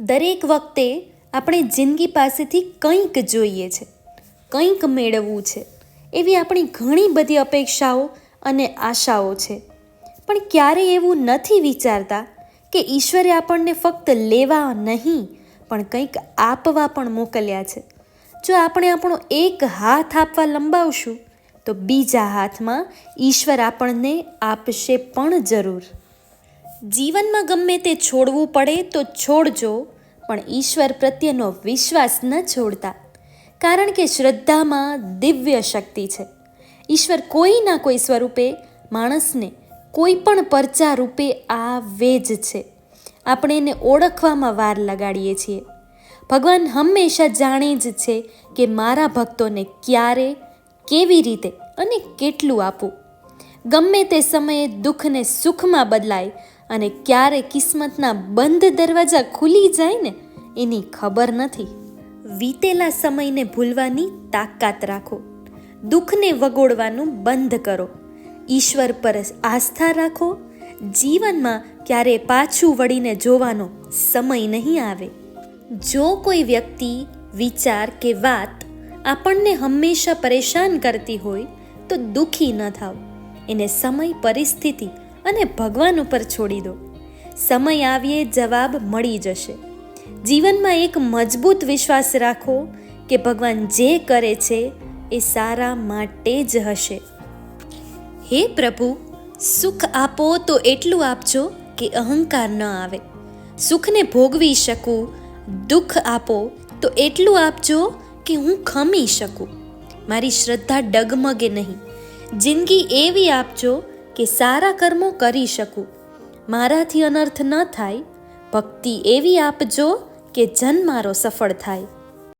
દરેક વખતે આપણે જિંદગી પાસેથી કંઈક જોઈએ છે, કંઈક મેળવવું છે. એવી આપણી ઘણી બધી અપેક્ષાઓ અને આશાઓ છે. પણ ક્યારેય એવું નથી વિચારતા કે ઈશ્વરે આપણને ફક્ત લેવા નહીં, પણ કંઈક આપવા પણ મોકલ્યા છે. જો આપણે આપણો એક હાથ આપવા લંબાવશું, તો બીજા હાથમાં ઈશ્વર આપણને આપશે પણ જરૂર. જીવનમાં ગમે તે છોડવું પડે તો છોડજો, પણ ઈશ્વર પ્રત્યેનો વિશ્વાસ ન છોડતા. કારણ કે શ્રદ્ધામાં દિવ્ય શક્તિ છે. ઈશ્વર કોઈના કોઈ સ્વરૂપે, માણસને કોઈ પણ પરચા રૂપે આવે જ છે. આપણે એને ઓળખવામાં વાર લગાડીએ છીએ. ભગવાન હંમેશા જાણે જ છે કે મારા ભક્તોને ક્યારે, કેવી રીતે અને કેટલું આપવું. ગમે તે સમયે દુઃખને સુખમાં બદલાય અને ક્યારે કિસ્મતના બંધ દરવાજા ખુલી જાય ને, એની ખબર નથી. વીતેલા સમયને ભૂલવાની તાકાત રાખો. દુઃખને વગોડવાનું બંધ કરો. ઈશ્વર પર આસ્થા રાખો. જીવનમાં ક્યારે પાછું વળીને જોવાનો સમય નહીં આવે. જો કોઈ વ્યક્તિ, વિચાર કે વાત આપણને હંમેશા પરેશાન કરતી હોય, તો દુઃખી ન થાવ. એને સમય, પરિસ્થિતિ અને ભગવાન ઉપર છોડી દો. સમય આવીએ, જવાબ મળી જશે. જીવનમાં એક મજબૂત વિશ્વાસ રાખો કે ભગવાન જે કરે છે એ સારા માટે જ હશે. હે પ્રભુ, સુખ આપો તો એટલું આપજો કે અહંકાર ન આવે. સુખને ભોગવી શકું, દુઃખ આપો તો એટલું આપજો કે હું ખમી શકું. મારી શ્રદ્ધા ડગમગે નહીં. જિંદગી એવી આપજો કે સારા કર્મો કરી શકું. મારાથી અનર્થ ન થાય. ભક્તિ એવી આપજો કે જન મારો સફળ થાય.